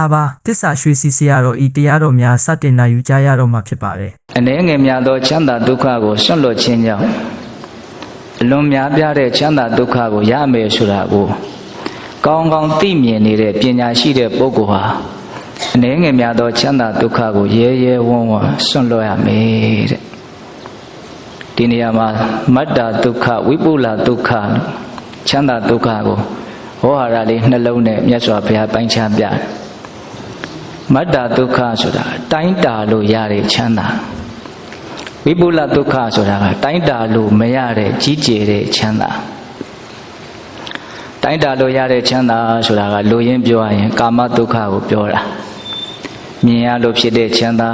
္ဂလာပါတစ္ဆာရွှေစီစီရတော်ဤတရားတော်များစတင်နိုင်ယူကြရတော့မှာဖြစ်ပါတယ်အနေငယ်များသောချမ်းသာဒုက္ခကိုစွန့်လွတ်ခြင်းကြောင့်အလွန်များပြားတဲ့ချမ်းသာဒုက္ခကိုရမယ်ဆိုတာကိုကောင်းကောင်းသိမြင်နေတဲ့ပညာရှိတဲ့ပုဂ္ဂိုလ်ဟာအနေငယ်များသောချမ်းသာဒုက္ခကိုရဲရဲဝံ့ဝံ့စွန့်လွတ်ရမယ်တဲ့ဒီနေရာမှာမတ္တာဒုက္ခဝိပုလဒုက္ခလို့ချမ်းသာဒုက္ခကိုဟောဟာရလေးနှလုံးနဲ့မြတ်စွာဘုရားပိုင်းခြားပြတယ် မတ္တာဒုက္ခဆိုတာတိုင်းတာလို့ရတဲ့ချမ်းသာဝိပုလဒုက္ခဆိုတာကတိုင်းတာလို့မရတဲ့ကြီးကျယ်တဲ့ချမ်းသာတိုင်းတာလို့ရတဲ့ချမ်းသာဆိုတာကလူရင်းပြောရရင် ကာမဒုက္ခကိုပြောတာမြင်ရလို့ဖြစ်တဲ့ချမ်းသာ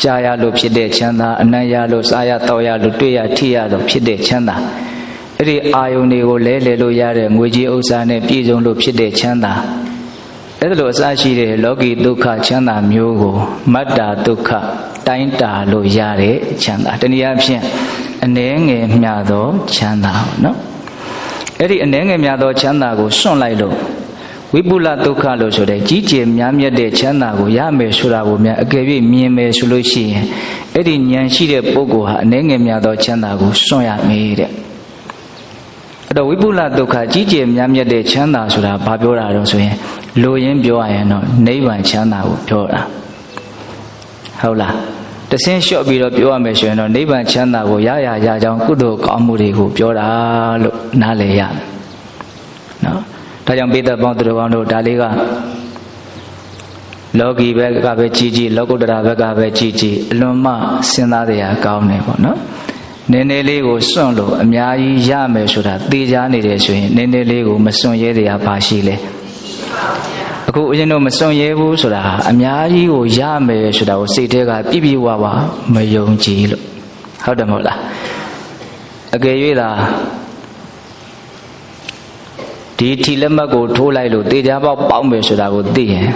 ကြားရလို့ဖြစ်တဲ့ချမ်းသာအနံ့ရလို့စားရတောက်ရလို့တွေ့ရထိရလို့ဖြစ်တဲ့ချမ်းသာအဲ့ဒီအာယုန်တွေကိုလဲလှယ်လို့ရတဲ့ငွေကြီးဥစ္စာနဲ့ပြည့်စုံလို့ဖြစ်တဲ့ချမ်းသာ အဲ့ဒါလိုအစရှိတဲ့လောကီဒုက္ခချမ်းသာမျိုးကိုမတ္တာဒုက္ခတိုင်းတာလို့ရတဲ့ချမ်းသာတနည်းအားဖြင့်အနှဲငယ်မျှသောချမ်းသာပေါ့နော်အဲ့ဒီအနှဲငယ်မျှသောချမ်းသာကိုစွန့်လိုက်လို့ဝိပုလဒုက္ခလို့ဆိုတဲ့ကြီးကျယ်များမြတ်တဲ့ချမ်းသာကိုရမယ်ဆိုတာကိုများအကယ်၍မြင်မယ်ဆိုလို့ရှိရင်အဲ့ဒီဉာဏ်ရှိတဲ့ပုဂ္ဂိုလ်ဟာအနှဲငယ်များသောချမ်းသာကိုစွန့်ရမယ်တဲ့အဲ့တော့ဝိပုလဒုက္ခကြီးကျယ်များမြတ်တဲ့ချမ်းသာဆိုတာဘာပြောတာတော့ဆိုရင် လိုရင်းပြောရရင်တော့နိဗ္ဗာန်ချမ်းသာကိုပြောတာဟုတ်လားတဆင်းလျှော့ပြီးတော့ပြောရမယ်ဆိုရင်တော့နိဗ္ဗာန်ချမ်းသာကိုရရရကြောင်းကုသိုလ်ကောင်းမှုတွေကိုပြောတာလို့နားလည်ရမယ်နော်ဒါကြောင့်ပိဿပေါင်းသူတော်ကောင်းတို့ဒါလေးကလောကီဘက်ကပဲကြည်ကြည်လောကုတ္တရာဘက်ကပဲကြည်ကြည်အလွန်မှစဉ်းစားတရားကောင်းတယ်ပေါ့နော်နည်းနည်းလေးကိုစွန့်လို့အများကြီးရမယ်ဆိုတာသိကြနေတယ်ဆိုရင်နည်းနည်းလေးကိုမစွန့်ရဲတရားပါရှိလေ အခုဦးဇင်းတို့မစွန့်ရဲဘူးဆိုတာအများကြီးကိုရမယ်ဆိုတာကိုစိတ်ထဲကပြည့်ပြည့်ဝဝမယုံကြည်လို့ဟုတ်တယ်မဟုတ်လားအကယ်၍သာဒီထီလက်မှတ်ကိုထိုးလိုက်လို့တေချာပေါက်ပေါက်မယ်ဆိုတာကိုသိရင်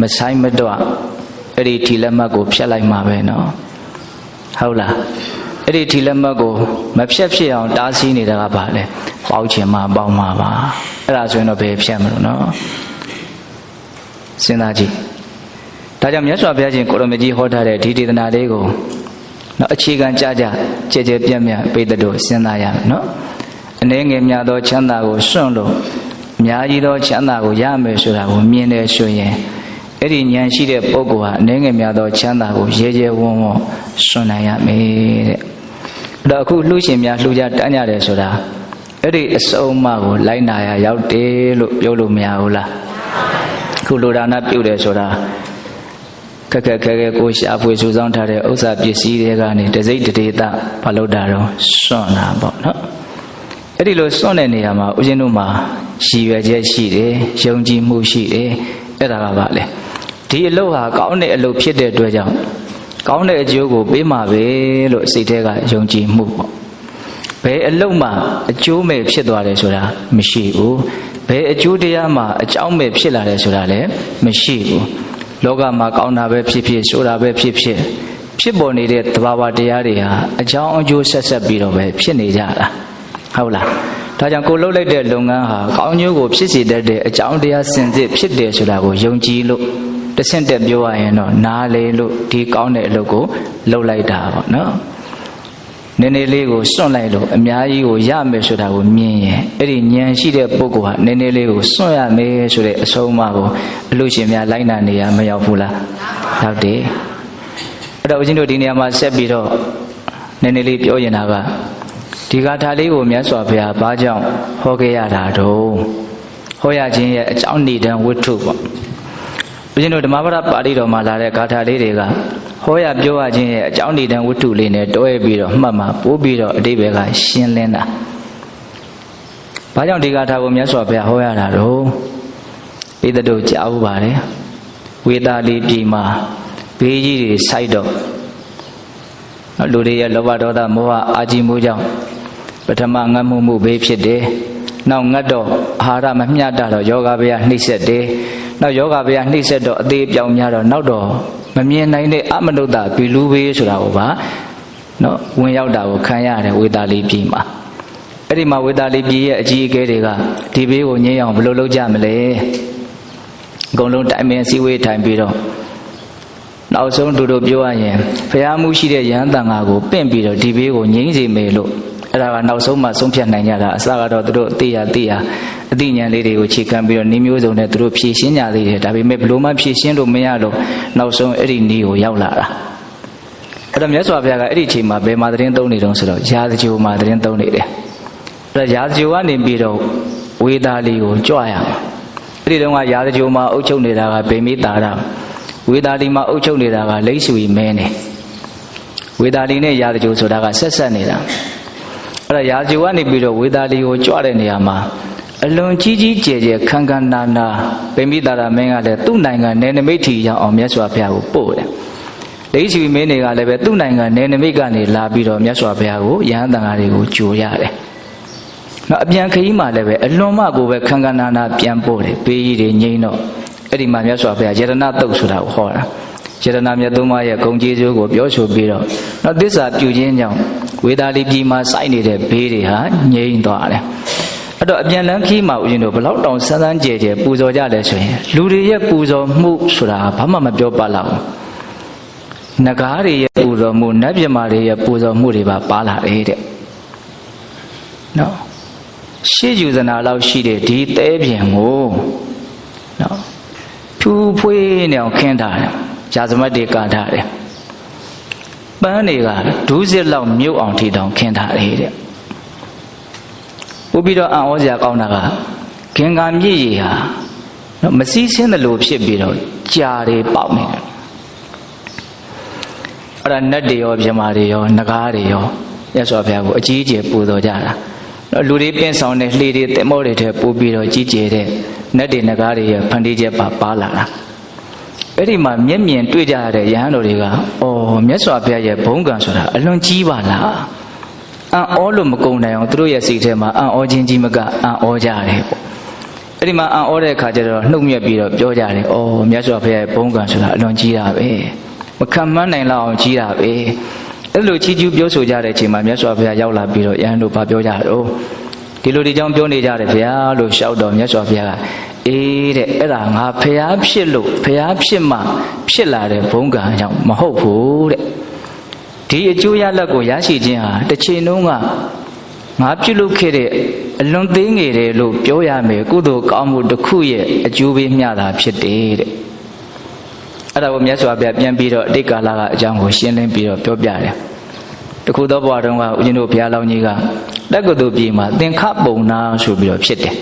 မဆိုင်မတော့အဲ့ဒီထီလက်မှတ်ကိုဖြတ်လိုက်မှာပဲနော်ဟုတ်လားအဲ့ဒီထီလက်မှတ်ကိုမဖြတ်ဖြစ်အောင်တားဆီးနေတာကဘာလဲပေါက်ချင်မှပေါက်မှာပါအဲ့ဒါဆိုရင်တော့ဘယ်ဖြတ်မလို့နော် စဉ်းစားကြည့်ဒါကြောင့်မြတ်စွာဘုရားရှင်ကိုရမကြီးဟောထားတဲ့ဒီဒေသနာလေးကိုနော်အခြေခံကြကြကြဲကြဲပြန့်ပြန့်ပိတ်တို့စဉ်းစားရမယ်နော်အနေငယ်များသောချမ်းသာကိုစွန့်လို့အများကြီးသောချမ်းသာကိုရမယ်ဆိုတာကိုမြင်တယ်ဆိုရင်အဲ့ဒီဉာဏ်ရှိတဲ့ပုဂ္ဂိုလ်ဟာအနေငယ်များသောချမ်းသာကိုရဲရဲဝံ့ဝံ့စွန့်နိုင်ရမယ်တဲ့အဲ့တော့အခုလှူရှင်များလှူကြတန်းကြတယ်ဆိုတာအဲ့ဒီအစုံအမကိုလိုက်နာရရောက်တယ်လို့ပြောလို့မရဘူးလား အခုလိုဒါနပြုတ်တယ်ဆိုတာခက်ခက်ခဲခဲကိုရှာဖွေစုဆောင်းထားတဲ့ဥစ္စာပစ္စည်းတွေကနေတစိမ့်တဒေတာမလုပ်တာတော့စွန့်တာပေါ့နော်အဲ့ဒီလိုစွန့်တဲ့နေရာမှာဦးဇင်းတို့မှာရည်ရွယ်ချက်ရှိတယ်ယုံကြည်မှုရှိတယ်အဲ့ဒါကဘာလဲဒီအလုပ်ဟာကောင်းတဲ့အလုပ်ဖြစ်တဲ့အတွက်ကြောင့်ကောင်းတဲ့အကျိုးကိုပေးမှာပဲလို့စိတ်ထဲကယုံကြည်မှုပေါ့ဘယ်အလုံးမှအကျိုးမဲ့ဖြစ်သွားတယ်ဆိုတာမရှိဘူး ဘယ်အကျိုးတရားမှအကြောင်းမဲ့ဖြစ်လာတယ်ဆိုတာလည်းမရှိဘူးလောကမှာကောင်းတာပဲဖြစ်ဖြစ်ဆိုတာပဲဖြစ်ဖြစ်ဖြစ်ပေါ်နေတဲ့သဘာဝတရားတွေဟာအကြောင်းအကျိုးဆက်ဆက်ပြီးတော့ပဲဖြစ်နေကြတာဟုတ်လားဒါကြောင့်ကိုလှုပ်လိုက်တဲ့လုပ်ငန်းဟာကောင်းကျိုးကိုဖြစ်စေတတ်တဲ့အကြောင်းတရားစင်စစ်ဖြစ်တယ်ဆိုတာကိုယုံကြည်လို့တဆင့်တက်ပြောရရင်တော့နားလေလို့ဒီကောင်းတဲ့အလုပ်ကိုလုပ်လိုက်တာပေါ့နော် နည်းနည်းလေးကိုစွန့်လိုက်လို့အများကြီးကိုရမယ်ဆိုတာကိုမြင်ရင်အဲ့ဒီဉာဏ်ရှိတဲ့ပုဂ္ဂိုလ်ဟာနည်းနည်းလေးကိုစွန့်ရမယ်ဆိုတဲ့အဆုံးအမကိုအလို့ရှင်များလိုက်နာနေရမရောက်ဘူးလားဟုတ်တယ်အဲ့တော့ဦးဇင်းတို့ဒီနေရာမှာဆက်ပြီးတော့နည်းနည်းလေးပြောရင်တာကဒီဂါထာလေးကိုမြတ်စွာဘုရားဘာကြောင့်ဟောခဲ့ရတာတော့ဟောရခြင်းရဲ့အကြောင်းနေတန်းဝတ္ထုပေါ့ဦးဇင်းတို့ဓမ္မပဒပါဠိတော်မှာလာတဲ့ဂါထာလေးတွေက ဟောရပြောရခြင်းရဲ့အကြောင်းတည်တဲ့ဝတ္ထုလေးနဲ့တွဲပြီးတော့မှတ်မှာပို့ပြီးတော့အတိဘယ်ကရှင်းလင်းတာ။ဘာကြောင့်ဒီဂါထာကိုမြတ်စွာဘုရားဟောရတာတော့ပိသတို့ကြားဥပါတယ်။ဝေသာလီပြည်မှာဘေးကြီးတွေစိုက်တော့နော်လူတွေရဲ့လောဘဒေါသမောဟအာကြီးမှုကြောင့်ပထမငတ်မှုမှုဘေးဖြစ်တယ်။နောက်ငတ်တော့အာဟာရမမျှတတော့ယောဂဗျာနှိမ့်ဆက်တယ်။နောက်ယောဂဗျာနှိမ့်ဆက်တော့အသေးပြောင်များတော့နောက်တော့ မမြင်နိုင်တဲ့အမနုဿဘီလူဘေးဆိုတာကိုပါနော်ဝင်ရောက်တာကိုခံရတယ်ဝေတာလီပြည်မှာအဲ့ဒီမှာဝေတာလီပြည်ရဲ့အကြီးအကဲတွေကဒီဘေးကိုငြိမ်းအောင်ဘယ်လိုလုပ်ကြမလဲအကုန်လုံးတိုင်ပင်စည်းဝေးထိုင်ပြီးတော့နောက်ဆုံးတို့တို့ပြောရရင်ဖះမှုရှိတဲ့ယဟန်တန်ဃာကိုပင့်ပြီးတော့ဒီဘေးကိုငြိမ့်စေမယ်လို့အဲ့ဒါကနောက်ဆုံးမှဆုံးဖြတ်နိုင်ကြတာအစကတော့သူတို့အသေးရသေးရ အသိဉာဏ်လေးတွေကိုခြေခံပြီးတော့နေမျိုးစုံနဲ့သူတို့ဖြည့်ရှင်းကြသေးတယ်ဒါပေမဲ့ဘလို့မှဖြည့်ရှင်းလို့မရလို့နောက်ဆုံးအဲ့ဒီနေကိုရောက်လာတာအဲ့တော့မြတ်စွာဘုရားကအဲ့ဒီအချိန်မှာဘယ်မှာသတင်းသုံးနေတုံးဆိုတော့ရာဇဂျိုမှာသတင်းသုံးနေတယ်အဲ့တော့ရာဇဂျိုကနေပြီးတော့ဝေသားလေးကိုကြွရမှာအဲ့ဒီတုန်းကရာဇဂျိုမှာအုပ်ချုပ်နေတာကဗေမိတာရဝေသားလီမှာအုပ်ချုပ်နေတာကလိတ်ဆွေမဲနေဝေသားလီနဲ့ရာဇဂျိုဆိုတာကဆက်ဆက်နေတာအဲ့တော့ရာဇဂျိုကနေပြီးတော့ဝေသားလီကိုကြွတဲ့နေရာမှာ အလွန်ကြီးကြီးကျယ်ကျယ်ခန်းခန်းနာနာဗေမိတာရမင်းကလည်းသူ့နိုင်ငံနယ်နိမိတ်ထီရောက်အောင်မြတ်စွာဘုရားကိုပို့တယ်ဒိဋ္ဌိမင်းတွေကလည်းပဲသူ့နိုင်ငံနယ်နိမိတ်ကနေလာပြီးတော့မြတ်စွာဘုရားကိုယဟန်တန်ဃာတွေကိုကြိုရတယ်။နောက်အပြန်ခရီးမှာလည်းပဲအလွန်မှကိုပဲခန်းခန်းနာနာပြန်ပို့တယ်။ပေးကြီးတွေငိမ့်တော့အဲ့ဒီမှာမြတ်စွာဘုရားယတနာတုတ်ဆိုတာကိုဟောတာ။ယတနာမြတ်သုံးပါးရဲ့ဂုံကျေးဇူးကိုပြောဆိုပြီးတော့နောက်သစ္စာပြုခြင်းကြောင့်ဝေဒာလီပြည်မှာစိုက်နေတဲ့ဘေးတွေဟာငြိမ့်သွားတယ်။အဲ့ တော့အပြန်လန်းခီးမှာဦးဇင်းတို့ဘလောက်တောင်ဆန်းဆန်းကြဲကြဲပူဇော်ကြလဲဆိုရင်လူတွေရဲ့ပူဇော်မှုဆိုတာဘာမှမပြောပါလောက်ဘူး။နဂါးတွေရဲ့ပူဇော်မှုနတ်ပြမာတွေရဲ့ပူဇော်မှုတွေပါပါလာတယ်တဲ့နော်ရှေးယူဇနာလောက်ရှိတဲ့ဒီသဲပြင်ကိုနော်ထူဖွေးနေအောင်ခင်းထားတယ်ဂျာဇမတ်တွေကာထားတယ်ပန်းတွေကဒူးစစ်လောက်မြုပ်အောင်ထီတောင်ခင်းထားတယ်တဲ့ ပို့ပြီးတော့အံ့ဩစရာကောင်းတာကခင်္ကာမြည်ရည်ဟာနော်မစည်းစင်းတယ်လို့ဖြစ်ပြီးတော့ကြာတွေပေါက်နေတယ်အဲ့ဒါနတ်တွေရောမြမာတွေရောနဂါးတွေရောရသော်ဘုရားကိုအကြီးအကျယ်ပူဇော်ကြတာနော်လူတွေပင့်ဆောင်တဲ့လှေတွေတင်မောတွေထဲပို့ပြီးတော့ကြီးကျယ်တဲ့နတ်တွေနဂါးတွေရဲ့ဖန်တီးချက်ပါပါလာတာအဲ့ဒီမှာမျက်မြင်တွေ့ကြရတဲ့ယဟန်တော်တွေကအော်မြတ်စွာဘုရားရဲ့ဘုန်းကံဆိုတာအလွန်ကြီးပါလား အံ့ဩလို့မကုံနိုင်အောင်သူတို့ရဲ့စိတ်ထဲမှာအံ့ဩခြင်းကြီးမကအံ့ဩကြတယ်ပေါ့အဲ့ဒီမှာအံ့ဩတဲ့အခါကျတော့နှုတ်မြက်ပြီးတော့ပြောကြတယ်။အော်မြတ်စွာဘုရားရဲ့ဘုန်းကံဆိုတာအလွန်ကြီးတာပဲ။မခံမနိုင်လောက်အောင်ကြီးတာပဲ။အဲ့လိုချီးကျူးပြောဆိုကြတဲ့အချိန်မှာမြတ်စွာဘုရားရောက်လာပြီးတော့ယဟန်တို့ဘာပြောကြတော့ဒီလိုဒီကြောင့်ပြောနေကြတယ်ဗျာလို့ရှောက်တော့မြတ်စွာဘုရားကအေးတဲ့အဲ့ဒါငါဖျားဖြစ်လို့ဖျားဖြစ်မှဖြစ်လာတဲ့ဘုန်းကံကြောင့်မဟုတ်ဘူးတဲ့ ဒီအကျိုးရလဒ်ကိုရရှိခြင်းဟာတစ်ချိန်လုံးကငါပြုလုပ်ခဲ့တဲ့အလွန်သေးငယ်တယ်လို့ပြောရမယ်ကုသိုလ်ကောင်းမှုတစ်ခုရဲ့အကျိုးပေးမျှတာဖြစ်တယ်တဲ့အဲ့ဒါကိုမြတ်စွာဘုရားပြန်ပြီးတော့အတိတ်ကာလကအကြောင်းကိုရှင်းလင်းပြီးတော့ပြောပြတယ်တခုသောဘဝတုန်းကဦးဇင်းတို့ဘုရားလောင်းကြီးကတက္ကသိုလ်ပြည်မှာသင်္ခပုံနာဆိုပြီးတော့ဖြစ်တယ်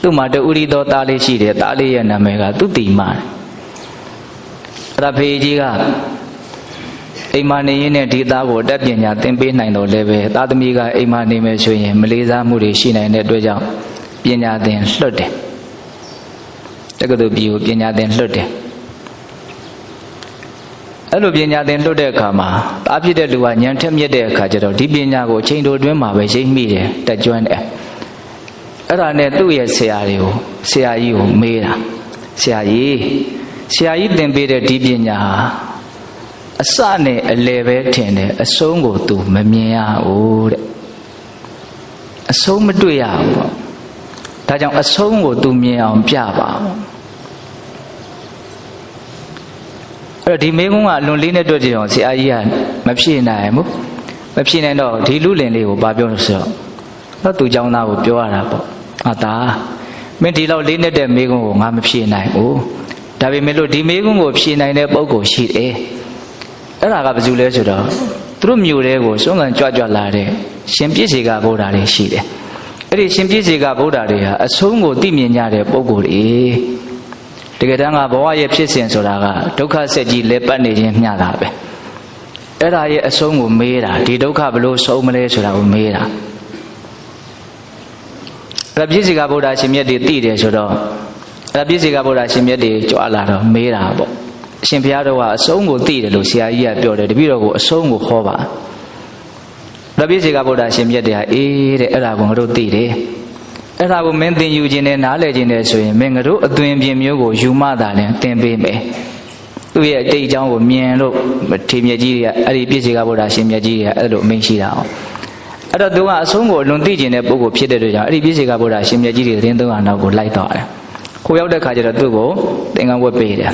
သူ့မှာတူရီသောသားလေးရှိတယ်သားလေးရဲ့နာမည်ကသူတိမာအဲ့ဒါဖေကြီးက အိမ်မနေရင်းနဲ့ဒီသားကိုအတတ်ပညာသင်ပေးနိုင်တော့လည်းပဲသားသမီးကအိမ်မနေမယ်ဆိုရင်မလေးစားမှုတွေရှိနိုင်တဲ့အတွက်ကြောင့်ပညာသင်လွတ်တယ်တက္ကသိုလ်ပြည်ကိုပညာသင်လွတ်တယ်အဲ့လိုပညာသင်လွတ်တဲ့အခါမှာတားဖြစ်တဲ့လူကညံထက်မြက်တဲ့အခါကျတော့ဒီပညာကိုအချိန်တိုအတွင်းမှာပဲရိပ်မိတယ်တက်ကြွတယ်အဲ့ဒါနဲ့သူ့ရဲ့ဆရာတွေကိုဆရာကြီးကိုမေးတာဆရာကြီးဆရာကြီးသင်ပေးတဲ့ဒီပညာဟာ အစနဲ့အလယ်ပဲထင်တယ်အဆုံးကို तू မမြင်ရဘူးတဲ့အဆုံးမတွေ့ရဘူးပေါ့ဒါကြောင့်အဆုံးကို तू မြင်အောင်ပြပါအဲ့တော့ဒီမေကုန်းကအလွန်လေးနဲ့တွေ့ကြအောင်ဆရာကြီးကမဖြေနိုင်ဘူးမဖြေနိုင်တော့ဒီလူလင်လေးကိုဘာပြောလို့ဆိုတော့တော့သူเจ้าသားကိုပြောရတာပေါ့ဟာတာမင်းဒီလောက်လေးနဲ့တဲ့မေကုန်းကိုငါမဖြေနိုင်ဘူးဒါပေမဲ့လို့ဒီမေကုန်းကိုဖြေနိုင်တဲ့ပုံကိုရှိတယ် အဲ့ဒါကဘာလို့လဲဆိုတော့သူတို့မြို့တဲကိုစွန့်ကန်ကြွကြွလာတဲ့ရှင်ပြည့်စေကဗုဒ္ဓတွေရှိတယ်အဲ့ဒီရှင်ပြည့်စေကဗုဒ္ဓတွေဟာအဆုံးကိုသိမြင်ကြတဲ့ပုံကိုယ်တွေတကယ်တမ်းကဘဝရဲ့ဖြစ်စဉ်ဆိုတာကဒုက္ခဆက်ကြီးလဲပတ်နေခြင်းမျှတာပဲအဲ့ဒါရဲ့အဆုံးကိုမေးတာဒီဒုက္ခဘလို့ဆုံးမလဲဆိုတာကိုမေးတာအဲ့ဒါပြည့်စေကဗုဒ္ဓရှင်မြတ်တွေသိတယ်ဆိုတော့အဲ့ဒါပြည့်စေကဗုဒ္ဓရှင်မြတ်တွေကြွလာတော့မေးတာပေါ့ အရှင်ဘုရားတော်ကအဆုံးကိုသိတယ်လို့ဆရာကြီးကပြောတယ်တပည့်တော်ကိုအဆုံးကိုခေါ်ပါရပြည့်စေကဗုဒ္ဓရှင်မြတ်တွေကအေးတဲ့အဲ့ဒါကိုငါတို့သိတယ်အဲ့ဒါကိုမင်းသင်ယူခြင်းနဲ့နားလည်ခြင်းနဲ့ဆိုရင်မင်းငါတို့အသွင်ပြင်မျိုးကိုယူမှသာလဲသင်ပေးမယ်သူ့ရဲ့အတိတ်အကြောင်းကိုမြင်လို့ထေမြတ်ကြီးတွေကအဲ့ဒီပြည့်စေကဗုဒ္ဓရှင်မြတ်ကြီးတွေကအဲ့လိုအမိန့်ရှိတာအောင်အဲ့တော့သူကအဆုံးကိုအလွန်သိကျင်တဲ့ပုဂ္ဂိုလ်ဖြစ်တဲ့အတွက်ကြောင့်အဲ့ဒီပြည့်စေကဗုဒ္ဓရှင်မြတ်ကြီးတွေသတင်းသုံးအောင်နောက်ကိုလိုက်တော့တယ်ကိုရောက်တဲ့ခါကျတော့သူ့ကိုသင်္ကန်းဝတ်ပေးတယ်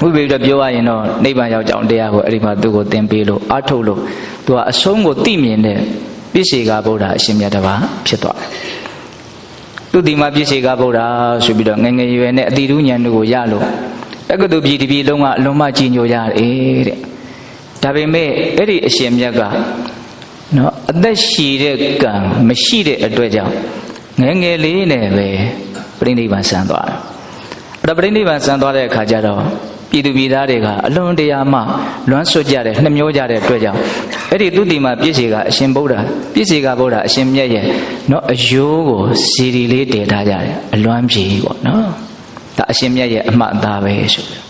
ဝတ်ပေးပြီးတော့ပြောရရင်တော့နိဗ္ဗာန်ရောက်ကြောင်းတရားကိုအဲ့ဒီမှာသူ့ကိုသင်ပေးလို့အားထုတ်လို့သူကအဆုံးကိုသိမြင်တဲ့ပြည့်စေကဗုဒ္ဓအရှင်မြတ်တစ်ပါးဖြစ်သွားတယ်သူဒီမှာပြည့်စေကဗုဒ္ဓဆိုပြီးတော့ငယ်ငယ်ရွယ်နဲ့အတိတူဉာဏ်တို့ကိုရလို့တက္ကသိုလ်ပြည်တစ်ပြည်လုံးကအလုံးမကြီးညိုရတယ်တဲ့ဒါပေမဲ့အဲ့ဒီအရှင်မြတ်ကနော်အသက်ရှည်တဲ့ကံမရှိတဲ့အတွက်ကြောင့်ငယ်ငယ်လေးနဲ့ပဲပြိဋိဘံဆံသွားတယ်အဲ့ဒါပြိဋိဘံဆံသွားတဲ့အခါကျတော့ ပြည်သူပြည်သားတွေကအလွန်တရာမှလွမ်းဆွတ်ကြတယ်နှမျောကြတဲ့အတွက်ကြောင့်အဲ့ဒီသူတိမှာပြည့်စေကအရှင်ဗုဒ္ဓပြည့်စေကဗုဒ္ဓအရှင်မြတ်ရဲ့နော်အယိုးကိုစီရီလေးတည်ထားကြတယ်အလွမ်းပြေပေါ့နော်ဒါအရှင်မြတ်ရဲ့အမှတ်အသားပဲဆိုပြီး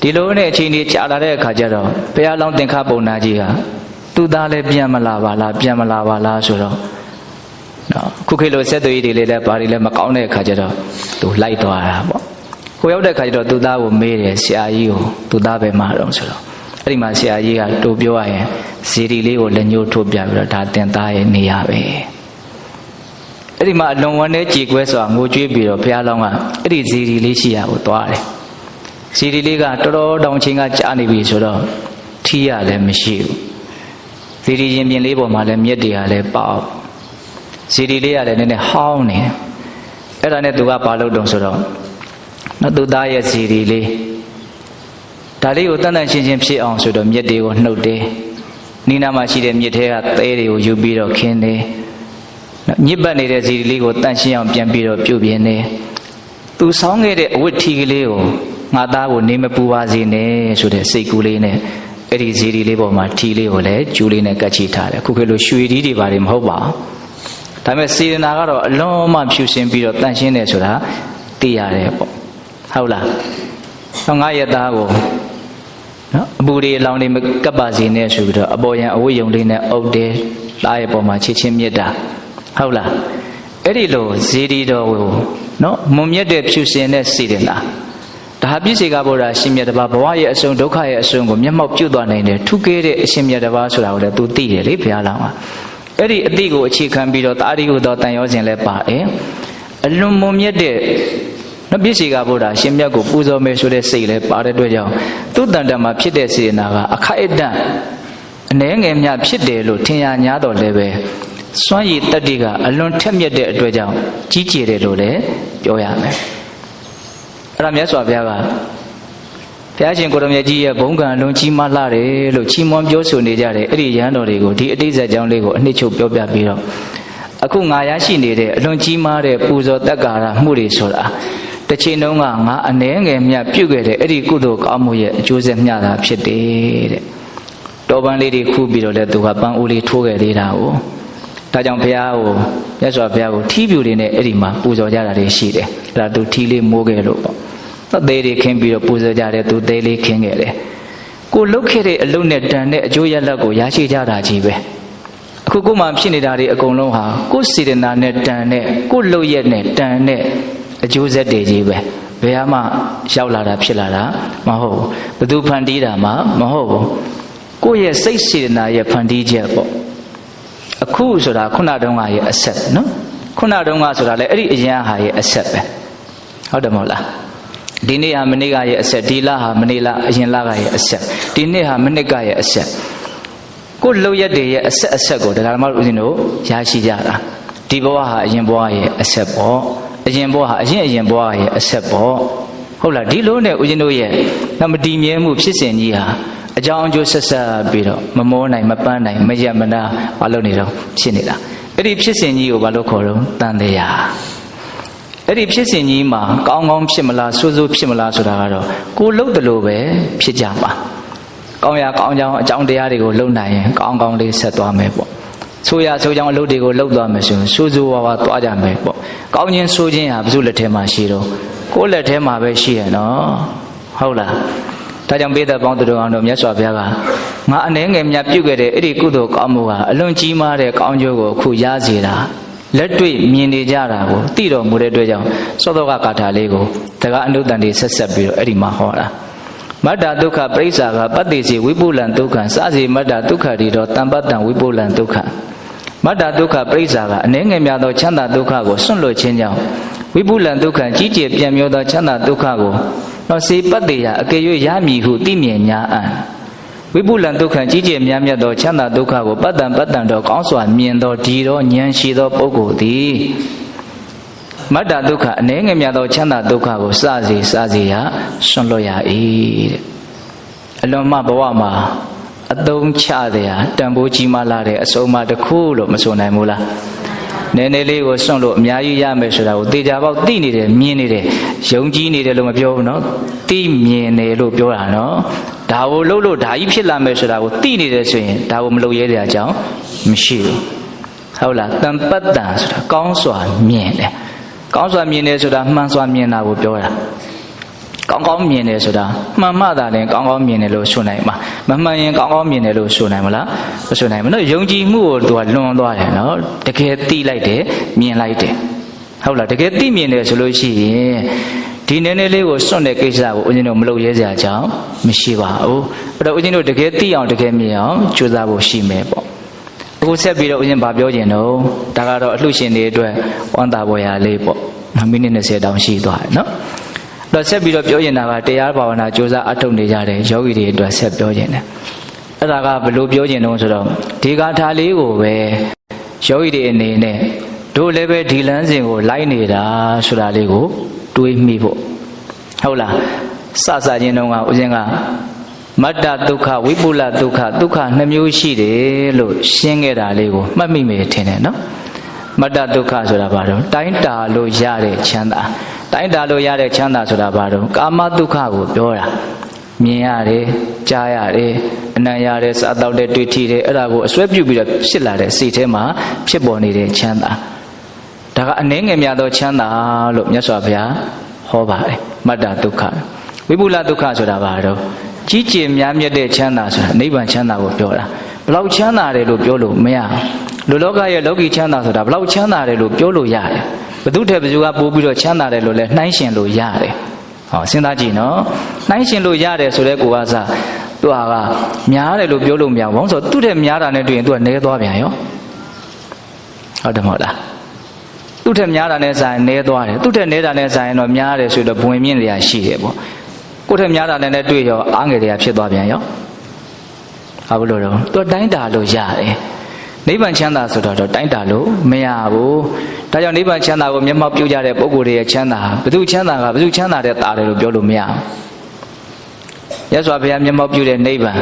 ဒီလိုနဲ့အချိန်ကြီးကြာလာတဲ့အခါကျတော့ဘုရားလောင်းသင်္ခပုံနာကြီးဟာသူသားလည်းပြန်မလာပါလားပြန်မလာပါလားဆိုတော့နော်ခုခေတ်လိုဆက်သွေးတွေလည်းဘာတွေလည်းမကောင်းတဲ့အခါကျတော့သူလိုက်သွားတာပေါ့ ကိုရောက်တဲ့အခါကျတော့သူသားကိုမေးတယ်ဆရာကြီးကိုသူသားပဲမှာတော့ဆိုတော့အဲ့ဒီမှာဆရာကြီးကတူပြောရရင်ဇီရီလေးကိုလက်ညှိုးထိုးပြပြီးတော့ဒါတင်သားရဲ့နေရပဲအဲ့ဒီမှာအလွန်ဝမ်းနဲ့ကြေကွဲဆိုတာငိုကြွေးပြီးတော့ဘုရားလောင်းကအဲ့ဒီဇီရီလေးရှိရကိုသွားတယ်ဇီရီလေးကတော်တော်တောင်ချင်းကကြာနေပြီဆိုတော့ထီးရလည်းမရှိဘူးဇီရီရင်ပြင်လေးပေါ်မှာလည်းမြက်တွေကလည်းပေါက်ဇီရီလေးကလည်းနည်းနည်းဟောင်းနေအဲ့ဒါနဲ့သူကဘာလုပ်တုံဆိုတော့ နော်သူသားရဲ့ဇီရီလေးဒါလေးကိုတန်တန်ရှင်းရှင်းဖြစ်အောင်ဆိုတော့မြက်တွေကိုနှုတ်တယ်နီးနားမှာရှိတဲ့မြစ်ထဲကသဲတွေကိုယူပြီးတော့ခင်းတယ်နော်ညစ်ပတ်နေတဲ့ဇီရီလေးကိုတန့်ရှင်းအောင်ပြန်ပြီးတော့ပြုတ်ပြင်းတယ်သူဆောင်းခဲ့တဲ့အဝတ်ထီကလေးကိုငါသားကိုနေမပူပါစေနဲ့ဆိုတဲ့စိတ်ကူးလေးနဲ့အဲ့ဒီဇီရီလေးပေါ်မှာထီလေးကိုလည်းကျူးလေးနဲ့ကတ်ချီထားတယ်ခုခေတ်လိုရွှေဒီတွေပါတယ်မဟုတ်ပါဘူးဒါပေမဲ့စေတနာကတော့အလွန်မှဖြူစင်ပြီးတော့တန့်ရှင်းတယ်ဆိုတာသိရတယ်ပေါ့ ဟုတ်လားတော့ငါရဲ့သားကိုနော်အပူတွေအလောင်းတွေမကပ်ပါစေနဲ့ဆိုပြီးတော့အပေါ်ယံအဝတ်ယုံလေးနဲ့အုပ်တယ်သားရဲ့ပေါ်မှာချစ်ချင်းမြတ်တာဟုတ်လားအဲ့ဒီလိုဇေဒီတော်ကိုနော်မွန်မြတ်တဲ့ဖြူစင်တဲ့စေတနာဒါပြည့်စေကဗုဒ္ဓရှင်မြတ်တပါးဘဝရဲ့အဆုံးဒုက္ခရဲ့အဆုံးကိုမျက်မှောက်ပြုတ်သွားနိုင်တယ်ထုခဲ့တဲ့အရှင်မြတ်တပါးဆိုတာကိုလည်း तू သိတယ်လေဘုရားလောင်းကအဲ့ဒီအတိကိုအခြေခံပြီးတော့တာရိဟုသောတန်ရောစဉ်လည်းပါတယ်အလွန်မွန်မြတ်တဲ့ နော်ပြည့်စေကဗုဒ္ဓရှင်မြတ်ကိုပူဇော်မယ်ဆိုတဲ့စိတ်လည်းပါတဲ့အတွက်ကြောင့်သူ့တန်တမှာဖြစ်တဲ့စေနာကအခိုက်အတန့်အနှဲငယ်မြဖြစ်တယ်လို့ထင်ရညာတော့လည်းပဲစွမ်းရည်တတ္တိကအလွန်ထက်မြက်တဲ့အတွက်ကြောင့်ကြီးကျယ်တယ်လို့လည်းပြောရမယ်အဲ့ဒါမြတ်စွာဘုရားကဘုရားရှင်ကိုရမြတ်ကြီးရဲ့ဘုံကံလုံးကြီးမားလာတယ်လို့ချီးမွမ်းပြောဆိုနေကြတယ်အဲ့ဒီရဟန်းတော်တွေကိုဒီအတိတ်ဇာတ်ကြောင်းလေးကိုအနှစ်ချုပ်ပြောပြပြီးတော့အခုငါရရှိနေတဲ့အလွန်ကြီးမားတဲ့ပူဇော်တက်ကာရမှုတွေဆိုတာ တစ်ချိန်တုန်းကငါအနှဲငယ်မြတ်ပြုတ်ခဲ့တဲ့အဲ့ဒီကုသိုလ်ကောင်းမှုရဲ့အကျိုးဆက်မျှတာဖြစ်တယ်တဲ့တော်ပန်းလေးတွေခူးပြီးတော့လည်းသူကပန်းအိုးလေးထိုးခဲ့သေးတာကိုဒါကြောင့်ဘုရားကိုမြတ်စွာဘုရားကိုထီးပြူတွေနဲ့အဲ့ဒီမှာပူဇော်ကြတာတွေရှိတယ်အဲ့ဒါသူထီးလေးမိုးခဲ့လို့ပေါ့သသေးတွေခင်းပြီးတော့ပူဇော်ကြတယ်သူသေးလေးခင်းခဲ့တယ်ကိုလှုပ်ခဲ့တဲ့အလုပ်နဲ့တန်တဲ့အကျိုးရလဒ်ကိုရရှိကြတာကြီးပဲအခုကိုမှဖြစ်နေတာတွေအကုန်လုံးဟာကိုယ်စေတနာနဲ့တန်တဲ့ကိုယ်လှုပ်ရက်နဲ့တန်တဲ့ အကျိုးဆက်တွေကြီးပဲဘယ်မှရောက်လာတာဖြစ်လာတာမဟုတ်ဘူးဘသူဖန်တီးတာမှမဟုတ်ဘူးကိုယ့်ရဲ့စိတ်စေတနာရဲ့ဖန်တီးချက်ပေါ့အခုဆိုတာခုနတုန်းကရဲ့အဆက်နော်ခုနတုန်းကဆိုတာလေအဲ့ဒီအရင်ဟာရဲ့အဆက်ပဲဟုတ်တယ်မဟုတ်လားဒီနေ့ဟာမနေ့ကရဲ့အဆက်ဒီလဟာမနေ့လအရင်လကရဲ့အဆက်ဒီနေ့ဟာမနေ့ကရဲ့အဆက်ကိုလှုပ်ရက်တွေရဲ့အဆက်အဆက်ကိုဒကာမတို့ဦးဇင်းတို့ရရှိကြတာဒီဘဝဟာအရင်ဘဝရဲ့အဆက်ပေါ့ အရင်ဘဝဟာအရင်အရင်ဘဝရဲ့အဆက်ပေါ့ဟုတ်လားဒီလိုနဲ့ဦးဇင်းတို့ရဲ့မတည်မြဲမှုဖြစ်စဉ်ကြီးဟာအကြောင်းအကျိုးဆက်ဆက်ပြီးတော့မမောနိုင်မပန်းနိုင်မရမနာမလုပ်နေတော့ဖြစ်နေတာအဲ့ဒီဖြစ်စဉ်ကြီးကိုဘာလို့ခေါ်တော့တန်တရားအဲ့ဒီဖြစ်စဉ်ကြီးမှာကောင်းကောင်းဖြစ်မလားဆိုးဆိုးဖြစ်မလားဆိုတာကတော့ကိုလှုပ်တယ်လို့ပဲဖြစ်ကြပါကောင်းရကောင်းကြောင်းအကြောင်းတရားတွေကိုလုံနိုင်ရင်ကောင်းကောင်းလေးဆက်သွားမယ်ပေါ့ ဆိုရဆိုကြောင်းအလုပ်တွေကိုလုပ်သွားမယ်ဆိုရင်ဆိုးဆိုးဝါးဝါသွားကြမယ်ပေါ့ကောင်းခြင်းဆိုးခြင်းဟာဘု து လက်ထဲမှာရှိတော့ကိုယ်လက်ထဲမှာပဲရှိရနော်ဟုတ်လားဒါကြောင့်ပေသက်ပေါင်းသူတို့အောင်တို့မြတ်စွာဘုရားကငါအနေငယ်မြတ်ပြုတ်ခဲ့တဲ့အဲ့ဒီကုသိုလ်ကောင်းမှုဟာအလွန်ကြီးမားတဲ့ကောင်းကျိုးကိုအခုရစေတာလက်တွေ့မြင်နေကြတာကိုသိတော်မူတဲ့အတွက်ကြောင့်သောသောကကာထာလေးကိုတက္ကအနုတ္တန်တွေဆက်ဆက်ပြီးတော့အဲ့ဒီမှာဟောတာမတ္တဒုက္ခပရိစ္ဆာကပတ္တိစီဝိပုလံဒုက္ခံစစီမတ္တဒုက္ခတွေတော့တံပတ္တံဝိပုလံဒုက္ခ မတ္တဒုက္ခပရိစ္ဆာကအနှဲငယ်များသောချမ်းသာဒုက္ခကိုစွန့်လွတ်ခြင်းကြောင့်ဝိပုလံဒုက္ခံကြီးကျယ်ပြန့်မျောသောချမ်းသာဒုက္ခကိုတော့စေပတ္တေယအကယ်၍ရမည်ဟုသိမြင်ညာအံ့ဝိပုလံဒုက္ခံကြီးကျယ်များမြတ်သောချမ်းသာဒုက္ခကိုပတ္တံပတ္တံတော်ကောင်းစွာမြင်သောဒီတော့ဉာဏ်ရှိသောပုဂ္ဂိုလ်သည်မတ္တဒုက္ခအနည်းငယ်များသောချမ်းသာဒုက္ခကိုစစေစစေရဆွန့်လွတ်ရ၏တဲ့အလွန်မှဘဝမှာ အသုံးချတဲ့ဟာတန်ဖိုးကြီးမလာတဲ့အစုံမတစ်ခုလို့မဆိုနိုင်ဘူးလားနည်းနည်းလေးကိုစွန့်လို့အများကြီးရမယ်ဆိုတာကိုတေချာပေါက်သိနေတယ်မြင်နေတယ်ယုံကြည်နေတယ်လို့မပြောဘူးနော်သိမြင်တယ်လို့ပြောတာနော်ဒါကိုလှုပ်လို့ဒါကြီးဖြစ်လာမယ်ဆိုတာကိုသိနေတယ်ဆိုရင်ဒါကိုမလှုပ်ရဲတဲ့အကြောင်းမရှိဘူးဟုတ်လားတံပတ်တံဆိုတာကောင်းစွာမြင်တယ်ကောင်းစွာမြင်တယ်ဆိုတာမှန်စွာမြင်တာကိုပြောတာ ကောင်းကောင်းမြင်တယ်ဆိုတာမှန်မှသာလည်းကောင်းကောင်းမြင်တယ်လို့ဆိုနိုင်မှာမမှန်ရင်ကောင်းကောင်းမြင်တယ်လို့ဆိုနိုင်မလားမဆိုနိုင်ဘူးနော်ယုံကြည်မှုကိုသူကလွန်သွားတယ်နော်တကယ်သိလိုက်တယ်မြင်လိုက်တယ်ဟုတ်လားတကယ်သိမြင်တယ်ဆိုလို့ရှိရင်ဒီနည်းနည်းလေးကိုစွန့်တဲ့ကိစ္စကိုဦးဇင်းတို့မလုပ်ရဲစရာအကြောင်းမရှိပါဘူးအဲ့တော့ဦးဇင်းတို့တကယ်သိအောင်တကယ်မြင်အောင်ကြိုးစားဖို့ရှိမယ်ပေါ့အခုဆက်ပြီးတော့ဦးဇင်းဗာပြောခြင်းတော့ဒါကတော့အလှရှင်တွေအတွက်ဝန်တာပေါ်ရလေးပေါ့မိနစ်20တောင်ရှိသွားတယ်နော် တော့ဆက်ပြီးတော့ပြောရင်တာကတရားဘာဝနာကြိုးစားအထုတ်နေကြတယ်ယောဂီတွေအတွက်ဆက်ပြောခြင်းတယ်အဲ့ဒါကဘယ်လိုပြောခြင်းတုံးဆိုတော့ဒီဂါထာလေးကိုပဲယောဂီတွေအနေနဲ့တို့လည်းပဲဒီလမ်းစဉ်ကိုလိုက်နေတာဆိုတာလေးကိုတွေးမိဖို့ဟုတ်လားစစချင်းတုန်းကဦးဇင်းကမတ္တဒုက္ခဝိပုလဒုက္ခဒုက္ခနှမျိုးရှိတယ်လို့ရှင်းခဲ့တာလေးကိုမှတ်မိမယ်ထင်တယ်နော်မတ္တဒုက္ခဆိုတာဘာလို့တိုင်းတာလို့ရတဲ့ချမ်းသာ တိုင်းတာလို့ရတဲ့ချမ်းသာဆိုတာဘာလို့ကာမဒုက္ခကိုပြောတာမြင်ရတယ်ကြားရတယ်အနံ့ရတယ်စားတော့တဲ့တွေ့ထီတယ်အဲ့ဒါကိုအစွဲပြုတ်ပြီးတော့ဖြစ်လာတဲ့စိတ်ထဲမှာဖြစ်ပေါ်နေတဲ့ချမ်းသာဒါကအနှဲငယ်များသောချမ်းသာလို့မြတ်စွာဘုရားဟောပါတယ်မတ္တဒုက္ခဝိပုလဒုက္ခဆိုတာဘာတော့ကြီးကျယ်များမြတ်တဲ့ချမ်းသာဆိုတာနိဗ္ဗာန်ချမ်းသာကိုပြောတာဘလောက်ချမ်းသာတယ်လို့ပြောလို့မရဘူးလူလောကရဲ့လောကီချမ်းသာဆိုတာဘလောက်ချမ်းသာတယ်လို့ပြောလို့ရတယ် ဘသူထက်ဘသူကပိုးပြီးတော့ချမ်းသာတယ်လို့လဲနှိုင်းရှင်လို့ရတယ်ဟောစဉ်းစားကြည့်နော်နှိုင်းရှင်လို့ရတယ်ဆိုတဲ့ကိုကစားသူဟာကများတယ်လို့ပြောလို့မရဘူးဘာလို့ဆိုတော့သူ့ထက်များတာနဲ့တွေ့ရင်သူကနည်းသွားပြန်ရောဟုတ်တယ်မဟုတ်လားသူ့ထက်များတာနဲ့ဆိုင်နဲသွားတယ်သူ့ထက်နဲတာနဲ့ဆိုင်တော့များတယ်ဆိုတော့ဘဝင်မြင့်နေရရှိတယ်ပေါ့ကိုယ့်ထက်များတာနဲ့လည်းတွေ့ရောအားငယ်တွေကဖြစ်သွားပြန်ရောဟာဘလို့တော့သူတိုင်းတာလို့ရတယ် နိဗ္ဗာန်ချမ်းသာဆိုတော့တိုင်းတာလို့မရဘူးဒါကြောင့်နိဗ္ဗာန်ချမ်းသာကိုမျက်မှောက်ပြုကြတဲ့ပုဂ္ဂိုလ်တွေရဲ့ချမ်းသာဘယ်သူချမ်းသာကဘယ်သူချမ်းသာတဲ့တာတယ်လို့ပြောလို့မရဘူးရသော်ဘုရားမျက်မှောက်ပြုတဲ့နိဗ္ဗာန်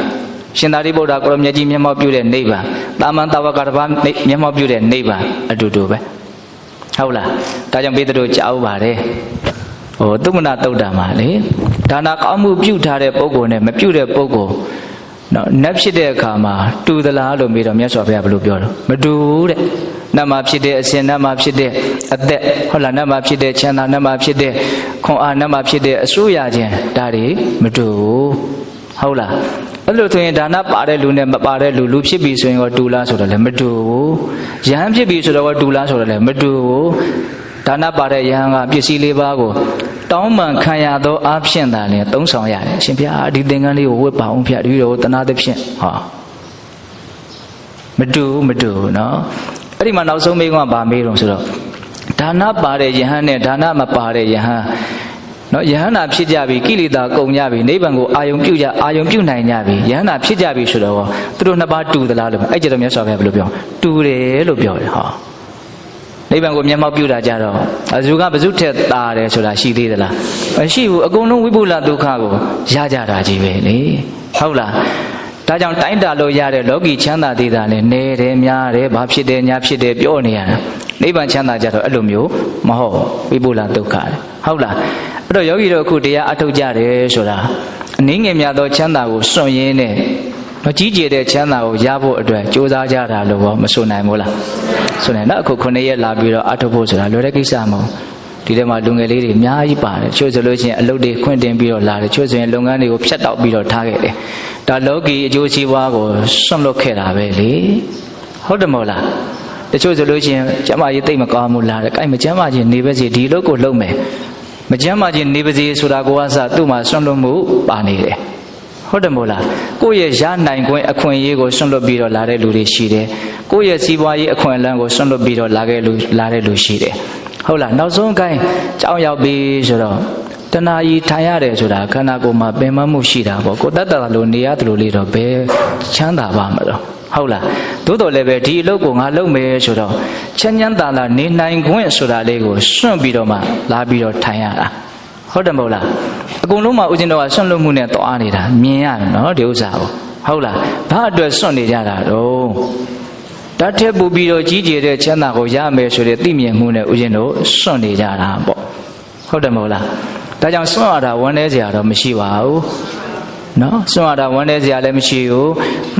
ရှင်သာရိပုတ္တရာကိုရမြတ်ကြီးမျက်မှောက်ပြုတဲ့နိဗ္ဗာန်တာမန်တဝကတပါမျက်မှောက်ပြုတဲ့နိဗ္ဗာန်အတူတူပဲဟုတ်လားဒါကြောင့်ပေတတို့ကြားဥပါတယ်ဟိုသုမနာတုတ်တံမှာလေဒါနာကောင်းမှုပြုထားတဲ့ပုဂ္ဂိုလ်နဲ့မပြုတဲ့ပုဂ္ဂိုလ် နော်နတ်ဖြစ်တဲ့အခါမှာတူသလားလို့မေးတော့မြတ်စွာဘုရားဘယ်လိုပြောတော့မတူတဲ့နတ်မှာဖြစ်တဲ့အစဉ်နတ်မှာဖြစ်တဲ့အသက်ဟုတ်လားနတ်မှာဖြစ်တဲ့ချမ်းသာနတ်မှာဖြစ်တဲ့ခွန်အားနတ်မှာဖြစ်တဲ့အစိုးရခြင်းဒါတွေမတူဟုတ်လားအဲ့လိုဆိုရင်ဒါနပါတဲ့လူနဲ့မပါတဲ့လူလူဖြစ်ပြီဆိုရင်တော့တူလားဆိုတော့လည်းမတူဘူးယဟန်ဖြစ်ပြီဆိုတော့တူလားဆိုတော့လည်းမတူဘူးဒါနပါတဲ့ယဟန်ကပစ္စည်းလေးပါးကို တောင်းပန်ခံရသောအဖြစ်သာလေသုံးဆောင်ရတယ်ရှင်ပြဒီသင်္ကန်းလေးကိုဝတ်ပါအောင်ဖျက်တပည့်တော်တနာသဖြင့်ဟောမတူမတူနော်အဲ့ဒီမှာနောက်ဆုံးမိကွန်းကဗာမေးတော့ဆိုတော့ဒါနပါတဲ့ယဟန်နဲ့ဒါနမပါတဲ့ယဟန်နော်ယဟန္တာဖြစ်ကြပြီကိလေသာကုန်ကြပြီနိဗ္ဗာန်ကိုအာယုံပြုကြအာယုံပြုနိုင်ကြပြီယဟန္တာဖြစ်ကြပြီဆိုတော့သူတို့နှစ်ပါးတူသလားလို့အဲ့ကြတော့မြတ်စွာဘုရားဘယ်လိုပြောတူတယ်လို့ပြောတယ်ဟော နိဗ္ဗာန်ကိုမျက်မှောက်ပြုတာကြတော့အဇုကဘဇုထက်တာတယ်ဆိုတာရှိသေးသလားမရှိဘူးအကုန်လုံးဝိပုလဒုက္ခကိုရကြတာကြီးပဲလေဟုတ်လားဒါကြောင့်တိုင်းတာလို့ရတဲ့လောကီချမ်းသာသေးတာလည်းနေတယ်များတယ်ဘာဖြစ်တယ်ညာဖြစ်တယ်ပြောနေရတာနိဗ္ဗာန်ချမ်းသာကြတော့အဲ့လိုမျိုးမဟုတ်ဝိပုလဒုက္ခဟုတ်လားအဲ့တော့ယောဂီတို့အခုတရားအထုတ်ကြတယ်ဆိုတာအနည်းငယ်များသောချမ်းသာကိုစွန့်ရင်းနဲ့မကြီးကျယ်တဲ့ချမ်းသာကိုရဖို့အတွက်ကြိုးစားကြတာလို့ဘောမဆိုနိုင်ဘူးလား ဆိုနိုင်တော့အခုခုနှစ်ရက်လာပြီးတော့အထုတ်ဖို့ဆိုတာလွယ်တဲ့ကိစ္စမဟုတ်ဒီထဲမှာလူငယ်လေးတွေအများကြီးပါတယ်ချို့ဆိုလို့ရှိရင်အလုပ်တွေခွင့်တင်ပြီးတော့လာတယ်ချို့ဆိုရင်လုပ်ငန်းတွေကိုဖျက်တောက်ပြီးတော့ထားခဲ့တယ်ဒါလောကီအကျိုးစီးပွားကိုစွန့်လွတ်ခဲ့တာပဲလေဟုတ်တယ်မဟုတ်လားတချို့ဆိုလို့ရှိရင်ကျမကြီးသိမ့်မကောင်းဘူးလားတဲ့အဲ့မကျမကြီးနေပဲစီဒီလုပ်ကိုလုပ်မယ်မကျမ်းမာခြင်းနေပါစေဆိုတာကိုကစသူ့မှာဆွန့်လွတ်မှုပါနေတယ် ဟုတ်တယ်မို့လားကိုယ့်ရဲ့ရနိုင်ခွင့်အခွင့်အရေးကိုဆွန့်လွတ်ပြီးတော့လာတဲ့လူတွေရှိတယ်ကိုယ့်ရဲ့စီးပွားရေးအခွင့်အလမ်းကိုဆွန့်လွတ်ပြီးတော့လာခဲ့လူလာတဲ့လူရှိတယ်ဟုတ်လားနောက်ဆုံးကိုင်းကြောင်းရောက်ပြီဆိုတော့တဏှာကြီးထိုင်ရတယ်ဆိုတာခန္ဓာကိုယ်မှာပင်မမှုရှိတာပေါ့ကိုယ်တတ်တာလို့နေရတယ်လို့လေးတော့ဘယ်ချမ်းသာပါမလို့ဟုတ်လားသို့တော်လည်းပဲဒီအလုပ်ကိုငါလုပ်မယ်ဆိုတော့ချမ်းချမ်းသာသာနေနိုင်ခွင့်ဆိုတာလေးကိုစွန့်ပြီးတော့မှလာပြီးတော့ထိုင်ရတာ ဟုတ်တယ်မဟုတ်လားအကုန်လုံးမှာဦးဇင်းတော်ကစွန့်လွတ်မှုနဲ့သွားနေတာမြင်ရတယ်နော်ဒီဥစ္စာကိုဟုတ်လားဘာအတွက်စွန့်နေကြတာတော့တတ်ထက်ပူပြီးတော့ကြီးကျယ်တဲ့ချမ်းသာကိုရမယ်ဆိုတဲ့သိမြင်မှုနဲ့ဦးဇင်းတို့စွန့်နေကြတာပေါ့ဟုတ်တယ်မဟုတ်လားဒါကြောင့်စွန့်ရတာဝန်နေစရာတော့မရှိပါဘူးနော်စွန့်ရတာဝန်နေစရာလည်းမရှိဘူး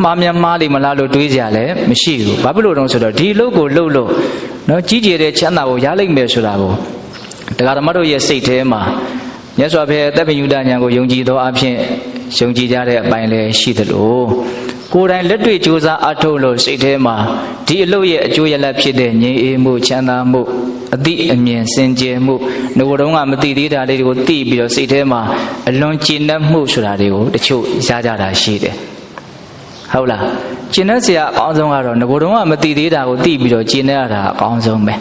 မှားမြတ်မှားလိမ့်မလားလို့တွေးစရာလည်းမရှိဘူးဘာဖြစ်လို့တုံးဆိုတော့ဒီလုတ်ကိုလှုပ်လို့နော်ကြီးကျယ်တဲ့ချမ်းသာကိုရလိမ့်မယ်ဆိုတာကိုတရားဓမ္မတို့ရဲ့စိတ်ထဲမှာ မြတ်စွာဘုရားတပ်ပညုတဉာဏ်ကိုယုံကြည်သောအဖြစ်ယုံကြည်ကြတဲ့အပိုင်းလည်းရှိသလိုကိုယ်တိုင်လက်တွေ့ကြိုးစားအထုတ်လို့စိတ်ထဲမှာဒီအလုပ်ရဲ့အကျိုးရလဒ်ဖြစ်တဲ့ငြိမ်းအေးမှုချမ်းသာမှုအတိအမြင်စင်ကြယ်မှုငိုတုံးကမသိသေးတာလေးတွေကိုသိပြီးတော့စိတ်ထဲမှာအလွန်ကျဉ်းနှံ့မှုဆိုတာတွေကိုတချို့ရကြတာရှိတယ်ဟုတ်လားကျဉ်းနှံ့စရာအကောင်းဆုံးကတော့ငိုတုံးကမသိသေးတာကိုသိပြီးတော့ကျဉ်းနှံ့ရတာအကောင်းဆုံးပဲ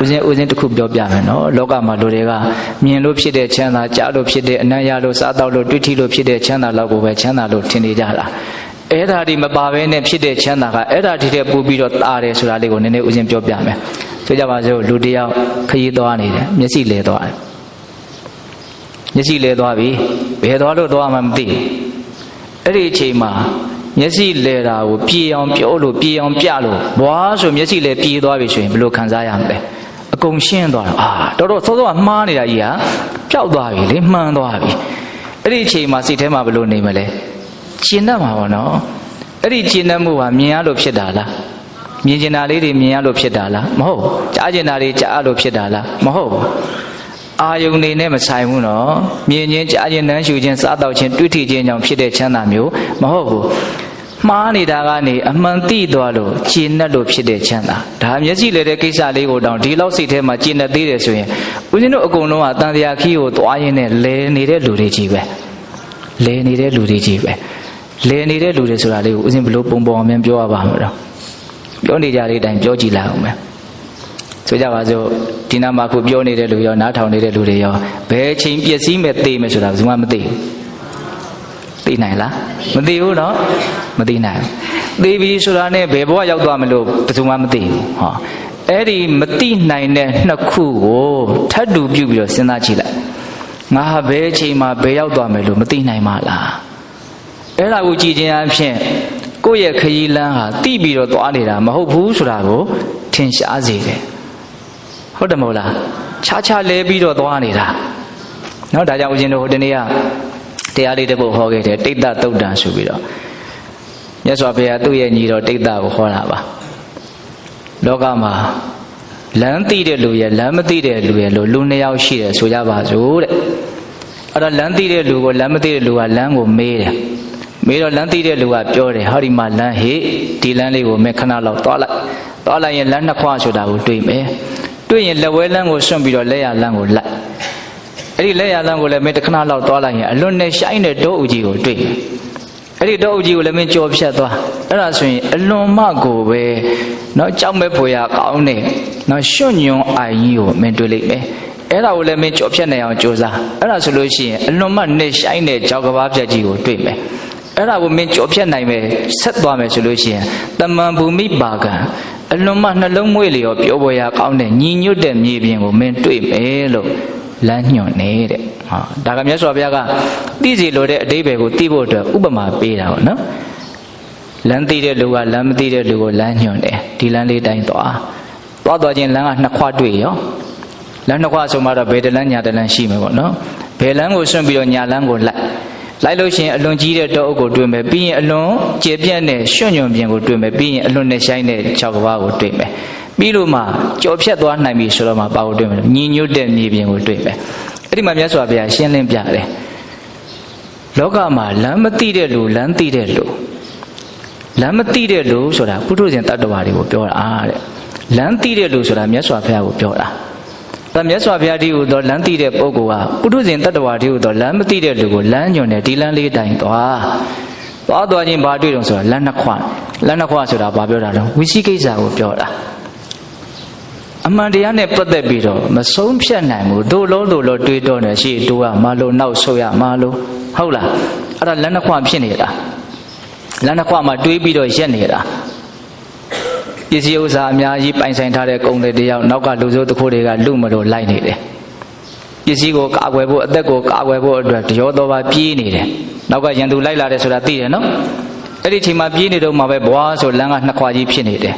ဦးစင်းဦးစင်းတစ်ခုပြောပြမယ်နော်လောကမှာလူတွေကမြင်လို့ဖြစ်တဲ့ချမ်းသာကြားလို့ဖြစ်တဲ့အနံ့ရလို့စားတော့လို့တွေ့ထိလို့ဖြစ်တဲ့ချမ်းသာလောက်ကိုပဲချမ်းသာလို့ထင်နေကြတာအဲ့ဓာဒီမပါဘဲနဲ့ဖြစ်တဲ့ချမ်းသာကအဲ့ဓာဒီတဲ့ပူပြီးတော့တာတယ်ဆိုတာလေးကိုနည်းနည်းဦးစင်းပြောပြမယ်ဆိုကြပါစို့လူတစ်ယောက်ခရီးသွားနေတယ်မျက်စိလဲသွားတယ်မျက်စိလဲသွားပြီဘယ်သွားလို့သွားမှမသိဘူးအဲ့ဒီအချိန်မှာမျက်စိလဲတာကိုပြေအောင်ပြောလို့ပြေအောင်ပြလို့ဘွားဆိုမျက်စိလဲပြေးသွားပြီဆိုရင်ဘယ်လိုခံစားရမလဲ အကုန်ရှင်းသွားတာအာတော်တော်စောစောကမှားနေတာကြီးဟာပျောက်သွားပြီလေမှန်သွားပြီအဲ့ဒီအချိန်မှာစိတ်ထဲမှာဘယ်လိုနေမလဲကျဉ်တတ်မှာပေါ့နော်အဲ့ဒီကျဉ်တတ်မှုဟာမြင်ရလို့ဖြစ်တာလားမြင်ကျင်တာလေးတွေမြင်ရလို့ဖြစ်တာလားမဟုတ်ကြားကျင်တာတွေကြားရလို့ဖြစ်တာလားမဟုတ်ဘူးအာယုန်နေနဲ့မဆိုင်ဘူးနော်မြင်ချင်းကြားချင်းနမ်းရှူချင်းစားတော့ချင်းတွေ့ထိချင်းကြောင့်ဖြစ်တဲ့ချမ်းသာမျိုးမဟုတ်ဘူး မှားနေတာကနေအမှန်သိသွားလို့ကျဉ်တ်လို့ဖြစ်တဲ့ချမ်းသာဒါမျက်စိလေတဲ့ကိစ္စလေးကိုတောင်ဒီလောက်စိတ်ထဲမှာကျဉ်တ်သေးတယ်ဆိုရင်ဦးဇင်းတို့အကုန်လုံးကတန်တရားခီးကိုသွားရင်းနဲ့လဲနေတဲ့လူတွေကြီးပဲလဲနေတဲ့လူတွေကြီးပဲလဲနေတဲ့လူတွေဆိုတာလေးကိုဦးဇင်းဘယ်လိုပုံပေါ်အောင်ပြောရပါမလို့ပြောနေကြတဲ့အတိုင်းပြောကြည့်လိုက်အောင်မယ်ဆိုကြပါစို့ဒီနာမှာခုပြောနေတဲ့လူရောနားထောင်နေတဲ့လူတွေရောဘယ်ချိန်ပြည့်စည်မဲ့သိမယ်ဆိုတာဘယ်သူမှမသိဘူး သိနိုင်လားမသိဘူးเนาะမသိနိုင်သိပြီဆိုတာနဲ့ဘယ်ဘဝရောက်သွားမလို့ဘယ်သူမှမသိဘူးဟောအဲ့ဒီမသိနိုင်တဲ့နှစ်ခုကိုထပ်တူပြုပြီးတော့စဉ်းစားကြည့်လိုက်ငါဟာဘယ်အချိန်မှာဘယ်ရောက်သွားမယ်လို့မသိနိုင်ပါလားအဲ့ဒါကိုကြည်ခြင်းအဖြစ်ကိုယ့်ရဲ့ခရီးလမ်းဟာတိပြီးတော့သွားနေတာမဟုတ်ဘူးဆိုတာကိုထင်ရှားစေတယ်ဟုတ်တယ်မဟုတ်လားခြားခြားလဲပြီးတော့သွားနေတာเนาะဒါကြောင့်ဦးဇင်းတို့ဟိုတနေ့က တရားလေးတစ်ပုဒ်ဟောခဲ့တယ်တိတ်တသုတ်တံဆိုပြီးတော့မြတ်စွာဘုရားသူ့ရဲ့ညီတော်တိတ်တကိုဟောတာပါလောကမှာလမ်းသိတဲ့လူရဲ့လမ်းမသိတဲ့လူရဲ့လို့လူနှစ်ယောက်ရှိတယ်ဆိုကြပါစို့တဲ့အဲ့တော့လမ်းသိတဲ့လူကိုလမ်းမသိတဲ့လူကလမ်းကိုမေးတယ်မေးတော့လမ်းသိတဲ့လူကပြောတယ်ဟောဒီမှာလမ်းဟေ့ဒီလမ်းလေးကိုမင်းခဏလောက်သွားလိုက်သွားလိုက်ရင်လမ်းနှစ်ခွဆိုတာကိုတွေ့မယ်တွေ့ရင်လက်ဝဲလမ်းကိုစွန့်ပြီးတော့လက်ရလမ်းကိုလိုက် အဲ့ဒီလက်ရလမ်းကိုလည်းမင်းတစ်ခဏလောက်သွားလိုက်ရင်အလွန်နဲ့ရှိုင်းတဲ့တောအုပ်ကြီးကိုတွေ့မယ်အဲ့ဒီတောအုပ်ကြီးကိုလည်းမင်းကြော်ဖြတ်သွားအဲ့ဒါဆိုရင်အလွန်မှကိုပဲเนาะကြောက်မဲ့ဖွယ်ရကောင်းတဲ့เนาะရွှွညွန်အိုင်ကြီးကိုမင်းတွေ့လိမ့်မယ်အဲ့ဒါကိုလည်းမင်းကြော်ဖြတ်နိုင်အောင်ကြိုးစားအဲ့ဒါဆိုလို့ရှိရင်အလွန်မှနဲ့ရှိုင်းတဲ့ကြောက်ကဘာဖြတ်ကြီးကိုတွေ့မယ်အဲ့ဒါကိုမင်းကြော်ဖြတ်နိုင်မယ်ဆက်သွားမယ်ဆိုလို့ရှိရင်တမန်ဘူမိပါကံအလွန်မှနှလုံးမွေးလျော်ပြောပေါ်ရကောင်းတဲ့ညီညွတ်တဲ့မြေပြင်ကိုမင်းတွေ့မယ်လို့ လမ်းညွှန်နေတဲ့ဟာဒါကမြတ်စွာဘုရားကသိစီလိုတဲ့အတိဘယ်ကိုသိဖို့အတွက်ဥပမာပေးတာပေါ့နော်လမ်းသိတဲ့လူကလမ်းမသိတဲ့လူကိုလမ်းညွှန်တယ်ဒီလမ်းလေးတိုင်းသွားသွားသွားချင်းလမ်းကနှစ်ခွတွေ့ရောလမ်းနှစ်ခွဆိုမှတော့ဘယ်တလမ်းညာတလမ်းရှိမှာပေါ့နော်ဘယ်လမ်းကိုဆွန့်ပြီးတော့ညာလမ်းကိုလိုက်လိုက်လို့ရှိရင်အလွန်ကြီးတဲ့တောအုပ်ကိုတွေ့မယ်ပြီးရင်အလွန်ကျေပြန့်တဲ့ရွှွညွန်ပြင်ကိုတွေ့မယ်ပြီးရင်အလွန်နဲ့ဆိုင်တဲ့ခြောက်ကဘာကိုတွေ့မယ် ပြီးလို့မှကြော်ဖြတ်သွားနိုင်ပြီဆိုတော့မှဘာကိုတွေ့မလဲညီညွတ်တဲ့မြေပြင်ကိုတွေ့မယ်အဲ့ဒီမှာမြတ်စွာဘုရားရှင်းလင်းပြတယ်လောကမှာလမ်းမသိတဲ့လူလမ်းသိတဲ့လူလမ်းမသိတဲ့လူဆိုတာပုထုဇဉ်တ attva တွေကိုပြောတာတဲ့လမ်းသိတဲ့လူဆိုတာမြတ်စွာဘုရားကိုပြောတာဒါမြတ်စွာဘုရားဒီဟူသောလမ်းသိတဲ့ပုဂ္ဂိုလ်ကပုထုဇဉ်တ attva ဒီဟူသောလမ်းမသိတဲ့လူကိုလမ်းညွန်တယ်ဒီလမ်းလေးတိုင်သွားသွားသွားချင်းဘာတွေ့တော့ဆိုတာလမ်းနှစ်ခွလမ်းနှစ်ခွဆိုတာဘာပြောတာလဲဝိသိကိစ္စကိုပြောတာ အမှန်တရားနဲ့ပတ်သက်ပြီးတော့မဆုံးဖြတ်နိုင်ဘူးတို့လုံးတို့လုံးတွေးတော့နေရှိတို့ကမလို့နောက်ဆုတ်ရမလို့ဟုတ်လားအဲ့ဒါလက်နှခွဖြစ်နေတာလက်နှခွမှာတွေးပြီးတော့ရက်နေတာပစ္စည်းဥစ္စာအများကြီးပိုင်ဆိုင်ထားတဲ့ကုန်တွေတယောက်နောက်ကလူစိုးတစ်ခုတွေကလူမလို့လိုက်နေတယ်ပစ္စည်းကိုကာကွယ်ဖို့အသက်ကိုကာကွယ်ဖို့အတွက်တရောတော်ပါပြေးနေတယ်နောက်ကရန်သူလိုက်လာတယ်ဆိုတာသိတယ်နော်အဲ့ဒီချိန်မှာပြေးနေတော့မှပဲဘွားဆိုလမ်းကနှစ်ခွကြီးဖြစ်နေတယ်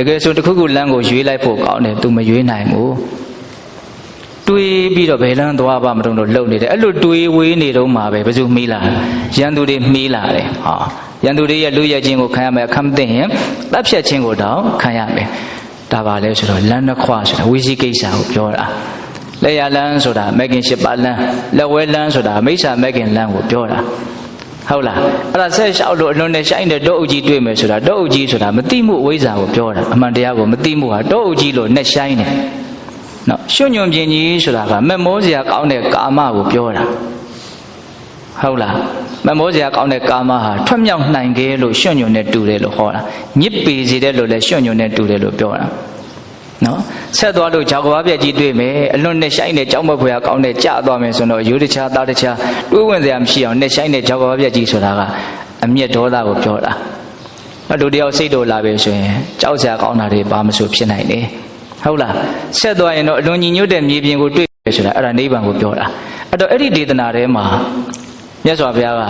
တကယ်ဆိုတစ်ခုခုလမ်းကိုရွေးလိုက်ဖို့ကောင်းတယ်သူမရွေးနိုင်ဘူးတွေးပြီးတော့ဘယ်လမ်းသွားပါမတုံတော့လှုပ်နေတယ်အဲ့လိုတွေးဝေးနေတော့မှပဲဘယ်သူမေးလာရန်သူတွေမေးလာတယ်ဟာရန်သူတွေရဲ့လူရဲချင်းကိုခံရမယ်အခမ်းသိရင်တပ်ဖြတ်ခြင်းကိုတော့ခံရမယ်ဒါပါလဲဆိုတော့လမ်းနှစ်ခွဆိုတာဝီစီကိစ္စကိုပြောတာလက်ရလန်းဆိုတာမက်ကင်ရှိပါလန်းလက်ဝဲလန်းဆိုတာမိစ္ဆာမက်ကင်လန်းကိုပြောတာ ဟုတ်လားအဲ့ဒါဆက်လျှောက်လို့အလွန်နဲ့ရှိုင်းတဲ့တောအုပ်ကြီးတွေ့မယ်ဆိုတာတောအုပ်ကြီးဆိုတာမတိမှုအဝိဇ္ဇာကိုပြောတာအမှန်တရားကိုမတိမှုဟာတောအုပ်ကြီးလို့နဲ့ရှိုင်းတယ်နော်ရွှွညွန်ပြင်းကြီးဆိုတာကမက်မောစရာကောင်းတဲ့ကာမကိုပြောတာဟုတ်လားမမောစရာကောင်းတဲ့ကာမဟာထွတ်မြောက်နိုင်ခဲ့လို့ရွှွညွန်နဲ့တူတယ်လို့ဟောတာညစ်ပေစေတယ်လို့လည်းရွှွညွန်နဲ့တူတယ်လို့ပြောတာ နော်ဆက်သွားလို့ဂျာကဘာပြက်ကြီးတွေ့မယ်အလွန်နဲ့ရှိုင်းတဲ့ကြောင်းမဖွယ်ကောင်းတဲ့ကြာသွားမယ်ဆိုတော့ရိုးတခြားသားတခြားတွေးဝင်စရာမရှိအောင်နဲ့ရှိုင်းတဲ့ဂျာကဘာပြက်ကြီးဆိုတာကအမျက်ဒေါသကိုပြောတာအတူတယောက်စိတ်တော်လာပြီဆိုရင်ကြောက်စရာကောင်းတာတွေဘာမှမဆိုဖြစ်နိုင်တယ်ဟုတ်လားဆက်သွားရင်တော့အလွန်ညီညွတ်တဲ့မြေပြင်ကိုတွေ့တယ်ဆိုတာအဲ့ဒါနိဗ္ဗာန်ကိုပြောတာအဲ့တော့အဲ့ဒီဒေသနာထဲမှာမြတ်စွာဘုရားက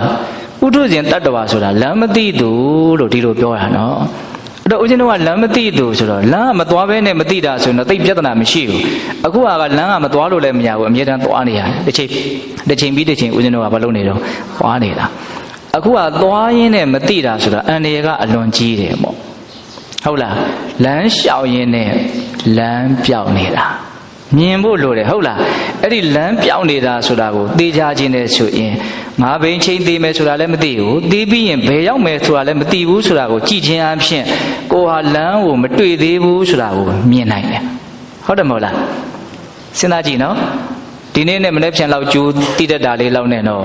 ဥထုဇဉ်တတ္တဝါဆိုတာလမ်းမသိသူလို့ဒီလိုပြောတာနော် အဲ့တော့ဦးဇင်းတို့ကလမ်းမသိသူဆိုတော့လမ်းကမသွားဘဲနဲ့မသိတာဆိုရင်တော့သိပြဿနာမရှိဘူးအခုကလမ်းကမသွားလို့လည်းမရဘူးအမြဲတမ်းသွားနေရတယ်တစ်ချိန်တစ်ချိန်ပြီးတစ်ချိန်ဦးဇင်းတို့ကမလုပ်နေတော့သွားနေတာအခုကသွားရင်းနဲ့မသိတာဆိုတော့အန္တရာယ်ကအလွန်ကြီးတယ်ပေါ့ဟုတ်လားလမ်းလျှောက်ရင်းနဲ့လမ်းပြောက်နေတာမြင်ဖို့လိုတယ်ဟုတ်လားအဲ့ဒီလမ်းပြောင်းနေတာဆိုတာကိုသိကြခြင်းနဲ့ဆိုရင် ငါဘိန်းချင်းသိမယ်ဆိုတာလည်းမသိဘူးသိပြီးရင်ဘယ်ရောက်မယ်ဆိုတာလည်းမသိဘူးဆိုတာကိုကြည်ချင်းအဖြစ်ကိုဟာလမ်းကိုမတွေ့သေးဘူးဆိုတာကိုမြင်နိုင်တယ်ဟုတ်တယ်မဟုတ်လားစဉ်းစားကြည့်နော်ဒီနေ့နဲ့မနေ့ပြန်လောက်ကျူးတိတတ်တာလေးလောက်နဲ့တော့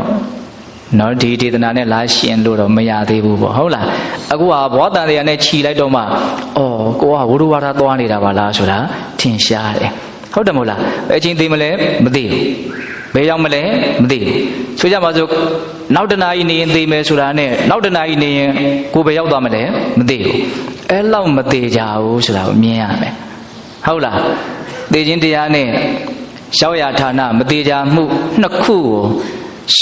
နော်ဒီဒေသနာနဲ့လာရှင်လို့တော့မရသေးဘူးပေါ့ဟုတ်လားအခုကဘောတန်တရားနဲ့ခြီလိုက်တော့မှဩကိုကဝိရုဝါဒသွားနေတာပါလားဆိုတာထင်ရှားတယ်ဟုတ်တယ်မဟုတ်လားဘယ်အချင်းသိမလဲမသိဘူး ဘယ်ရောက်မလဲမသိဘူးဆိုကြပါစို့နောက်တနာရီနေရင်သိမယ်ဆိုတာနဲ့နောက်တနာရီနေရင်ကိုယ်ဘယ်ရောက်သွားမလဲမသိဘူးအဲ့လောက်မသေးကြဘူးဆိုတာကိုမြင်ရမယ်ဟုတ်လားသိချင်းတရားနဲ့ရှောက်ရဌာနမသေးကြမှုနှစ်ခုကို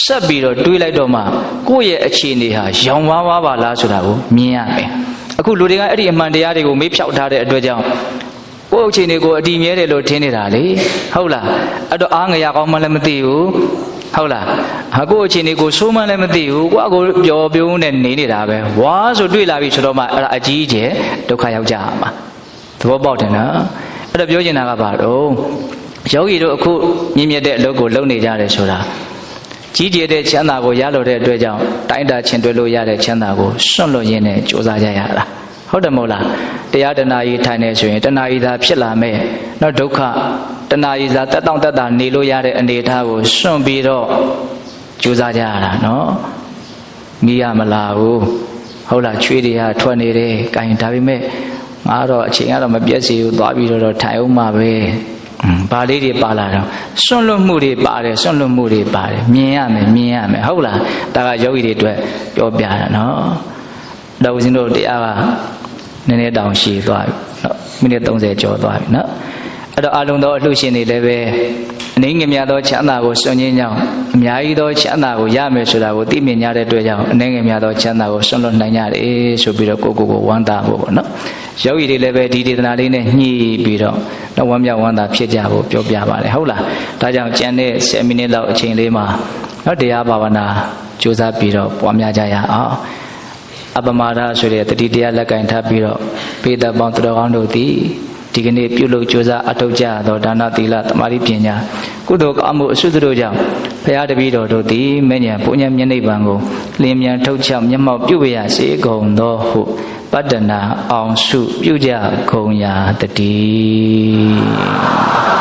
ဆက်ပြီးတော့တွေးလိုက်တော့မှကိုယ့်ရဲ့အခြေအနေဟာရောင်ဝါးဝါးပါလားဆိုတာကိုမြင်ရမယ်အခုလူတွေကအဲ့ဒီအမှန်တရားတွေကိုမေးဖြောက်ထားတဲ့အတွက်ကြောင့် ကိုယ့်အခြေအနေကိုအတီမြဲတယ်လို့ထင်နေတာလေဟုတ်လားအဲ့တော့အားငရကောင်းမှလည်းမသိဘူးဟုတ်လားဟာကိုယ့်အခြေအနေကိုဆိုးမှလည်းမသိဘူးကိုယ့်အကိုပျော်ပြုံးနဲ့နေနေတာပဲဝါဆိုတွေ့လာပြီဆိုတော့မှအဲ့ဒါအကြီးကျယ်ဒုက္ခရောက်ကြမှာသဘောပေါက်တယ်နော်အဲ့တော့ပြောချင်တာကဘာတော့ယောဂီတို့အခုမြင့်မြတ်တဲ့အလုပ်ကိုလုပ်နေကြတယ်ဆိုတာကြီးကျယ်တဲ့ချမ်းသာကိုရလို့တဲ့အတွက်ကြောင့်တိုင်းတာချင်းတွဲလို့ရတဲ့ချမ်းသာကိုစွန့်လွတ်ရင်းနဲ့ကြိုးစားကြရတာ ဟုတ်တယ်မဟုတ်လားတရားတဏှာကြီးထိုင်နေဆိုရင်တဏှာကြီးသာဖြစ်လာမဲ့တော့ဒုက္ခတဏှာကြီးသာတက်တောင့်တက်တာနေလို့ရတဲ့အနေအထားကိုစွန့်ပြီးတော့ကြိုးစားကြရတာနော်မိရမလားဘူးဟုတ်လားချွေးတွေကထွက်နေတယ်။ကင်ဒါပေမဲ့ငါတော့အချိန်ကတော့မပြည့်စီဘူးသွားပြီးတော့ထိုင်အောင်မှာပဲ။ဘာလေးတွေပါလာတော့စွန့်လွတ်မှုတွေပါတယ်စွန့်လွတ်မှုတွေပါတယ်မြင်ရမယ်မြင်ရမယ်ဟုတ်လားဒါကယောဂီတွေအတွက်ပြောပြတာနော်။တော့ဦးဇင်းတို့တရားက နည်းနည်းတောင်ရှည်သွားပြီနော်မိနစ်30ကျော်သွားပြီနော်။အဲ့တော့အလုံးသောအလှရှင်တွေလည်းပဲအနေငယ်များသောချမ်းသာကိုစွန့်ခြင်းကြောင့်အများကြီးသောချမ်းသာကိုရမယ်ဆိုတာကိုသိမြင်ကြတဲ့အတွက်ကြောင့်အနေငယ်များသောချမ်းသာကိုစွန့်လွတ်နိုင်ကြတယ်ဆိုပြီးတော့ကိုကိုကိုဝမ်းသာဖို့ပေါ့နော်။ယောဂီတွေလည်းပဲဒီဒေသနာလေးနဲ့ညှိပြီးတော့တော့ဝမ်းမြောက်ဝမ်းသာဖြစ်ကြဖို့ပြောပြပါတယ်ဟုတ်လား။ဒါကြောင့်ကျန်တဲ့10မိနစ်လောက်အချိန်လေးမှာနော်တရားဘာဝနာကြိုးစားပြီးတော့ပွားများကြရအောင်။ အပမာဒဆိုတဲ့တတိတရားလက်ကင်ထားပြီးတော့ပေတပေါင်းတော်ကောင်းတို့သည်ဒီကနေ့ပြုလုပ်ကြိုးစားအထောက်ကြသောဒါနသီလသမာဓိပညာကုသိုလ်ကောင်းမှုအစွတ်တို့ကြောင့်ဘုရားတပည့်တော်တို့သည်မဉ္ဇဉ်ပုညံမျက်နှိပ်ပံကိုလင်းမြန်ထုတ်ချောက်မျက်မှောက်ပြုဝရစေကုန်သောဟုပတ္တနာအောင်စုပြုကြကုန်ရာတည်း